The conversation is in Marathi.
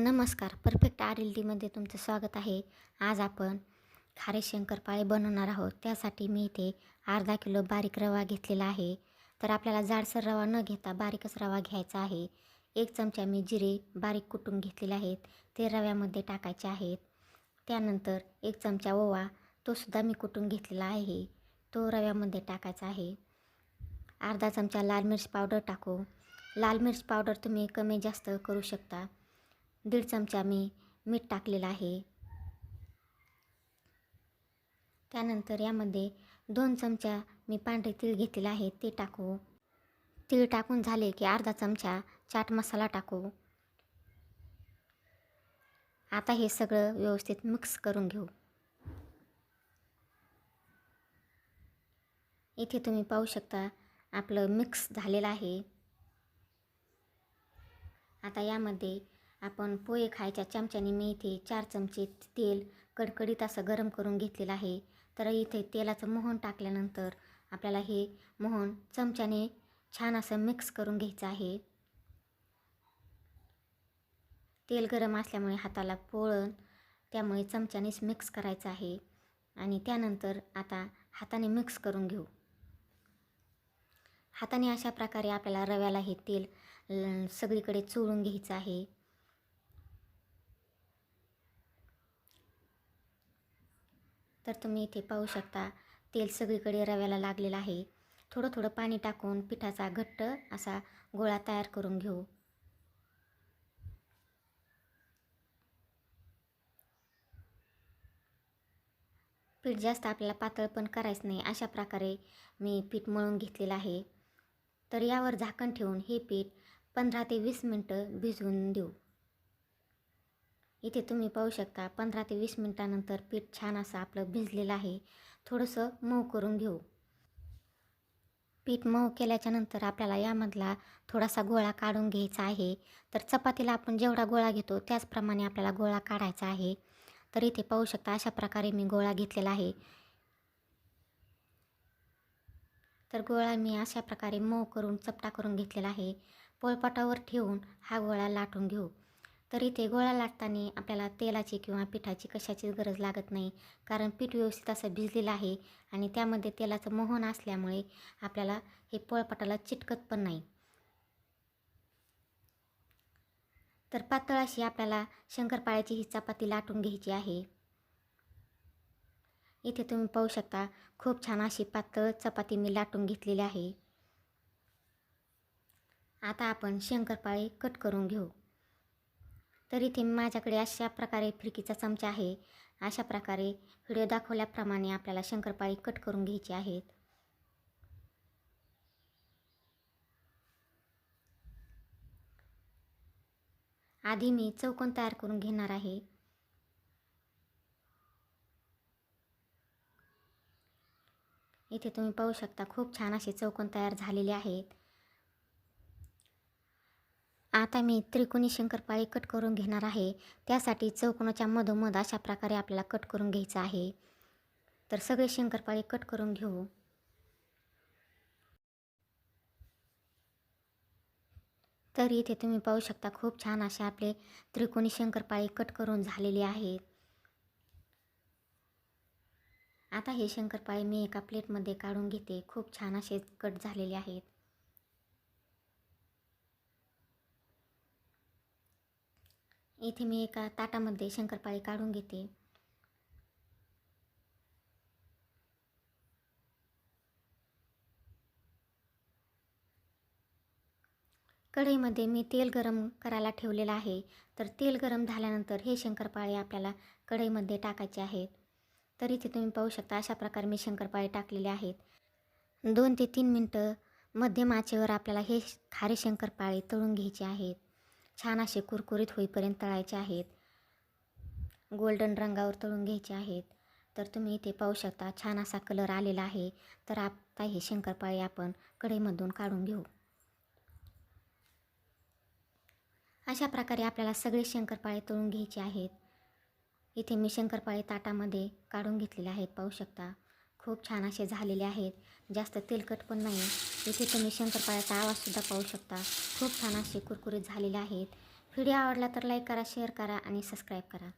नमस्कार. परफेक्ट आर एल डीमध्ये तुमचं स्वागत आहे. आज आपण खारे शंकरपाळे बनवणार आहोत. त्यासाठी मी इथे अर्धा किलो बारीक रवा घेतलेला आहे. तर आपल्याला जाडसर रवा न घेता बारीकच रवा घ्यायचा आहे. एक चमचा मी जिरे बारीक कुटून घेतलेले आहेत. ते रव्यामध्ये टाकायचे आहेत. त्यानंतर एक चमचा ओवा तोसुद्धा मी कुटून घेतलेला आहे. तो रव्यामध्ये टाकायचा आहे. अर्धा चमचा लाल मिर्च पावडर टाकू. लाल मिर्च पावडर तुम्ही कमी जास्त करू शकता. दीड चमचा मी मीठ टाकलेलं आहे. त्यानंतर यामध्ये दोन चमचा मी पांढरे तीळ घेतलेलं आहे ते टाकू. तीळ टाकून झाले की अर्धा चमचा चाट मसाला टाकू. आता हे सगळं व्यवस्थित मिक्स करून घेऊ. इथे तुम्ही पाहू शकता आपलं मिक्स झालेलं आहे. आता यामध्ये आपण पोहे खायच्या चमच्याने मी इथे चार चमचे तेल कडकडीत असं गरम करून घेतलेलं आहे. तर इथे तेलाचं मोहन टाकल्यानंतर आपल्याला हे मोहन चमच्याने छान असं मिक्स करून घ्यायचं आहे. तेल गरम असल्यामुळे हाताला पोळण त्यामुळे चमच्यानेच मिक्स करायचं आहे. आणि त्यानंतर आता हाताने मिक्स करून घेऊ. हाताने अशा प्रकारे आपल्याला रव्याला हे तेल सगळीकडे चोळून घ्यायचं आहे. तर तुम्ही इथे पाहू शकता तेल सगळीकडे रव्याला लागलेलं आहे. थोडं थोडं पाणी टाकून पिठाचा घट्ट असा गोळा तयार करून घेऊ. पीठ जास्त आपल्याला पातळ पण करायचं नाही अशा प्रकारे मी पीठ मळून घेतलेलं आहे. तर यावर झाकण ठेवून हे पीठ पंधरा ते वीस मिनटं भिजवून देऊ. इथे तुम्ही पाहू शकता पंधरा ते वीस मिनटानंतर पीठ छान असं आपलं भिजलेलं आहे. थोडंसं मऊ करून घेऊ. पीठ मऊ केल्याच्यानंतर आपल्याला यामधला थोडासा गोळा काढून घ्यायचा आहे. तर चपातीला आपण जेवढा गोळा घेतो त्याचप्रमाणे आपल्याला गोळा काढायचा आहे. तर इथे पाहू शकता अशा प्रकारे मी गोळा घेतलेला आहे. तर गोळा मी अशा प्रकारे मऊ करून चपटा करून घेतलेला आहे. पोळपाटावर ठेवून हा गोळा लाटून घेऊ. तर इथे गोळा लाटताना आपल्याला तेलाची किंवा पिठाची कशाचीच गरज लागत नाही. कारण पीठ व्यवस्थित असं भिजलेलं आहे आणि त्यामध्ये तेलाचं मोहन असल्यामुळे आपल्याला हे पोळपाटाला चिटकत पण नाही. तर पातळ अशी आपल्याला शंकरपाळ्याची ही चपाती लाटून घ्यायची आहे. इथे तुम्ही पाहू शकता खूप छान अशी पातळ चपाती मी लाटून घेतलेली आहे. आता आपण शंकरपाळे कट करून घेऊ. तर इथे माझ्याकडे अशा प्रकारे फिरकीचा चमचा आहे. अशा प्रकारे व्हिडिओ दाखवल्याप्रमाणे आपल्याला शंकरपाळी कट करून घ्यायची आहेत. आधी मी चौकोन तयार करून घेणार आहे. इथे तुम्ही पाहू शकता खूप छान असे चौकोन तयार झालेले आहेत. आता मी त्रिकोणी शंकरपाळी कट करून घेणार आहे. त्यासाठी चौकोनाच्या मधोमध अशा प्रकारे आपल्याला कट करून घ्यायचं आहे. तर सगळे शंकरपाळी कट करून घेऊ. तर इथे तुम्ही पाहू शकता खूप छान असे आपले त्रिकोणी शंकरपाळी कट करून झालेले आहेत. आता हे शंकरपाळी मी एका प्लेटमध्ये काढून घेते. खूप छान असे कट झालेले आहेत. इथे मी एका ताटामध्ये शंकरपाळी काढून घेते. कढईमध्ये मी तेल गरम करायला ठेवलेलं आहे. तर तेल गरम झाल्यानंतर हे शंकरपाळे आपल्याला कढईमध्ये टाकायचे आहेत. तर इथे तुम्ही पाहू शकता अशा प्रकारे मी शंकरपाळे टाकलेले आहेत. दोन ते तीन मिनटं मध्यम आचेवर आपल्याला हे खारे शंकरपाळे तळून घ्यायचे आहेत. छान असे कुरकुरीत होईपर्यंत तळायचे आहेत. गोल्डन रंगावर तळून घ्यायचे आहेत. तर तुम्ही इथे पाहू शकता छान असा कलर आलेला आहे. तर आता हे शंकरपाळी आपण कढईमधून काढून घेऊ. अशा प्रकारे आपल्याला सगळे शंकरपाळे तळून घ्यायचे आहेत. इथे मी शंकरपाळे ताटामध्ये काढून घेतलेले आहेत पाहू शकता. खूप छान असे झालेले आहेत. जास्त तेलकट पण नाही. इथे तुम्ही शंकरपाळ्याचा आवाजसुद्धा पाहू शकता. खूप छान असे कुरकुरीत झालेले आहेत. व्हिडिओ आवडला तर लाईक करा शेअर करा आणि सबस्क्राईब करा.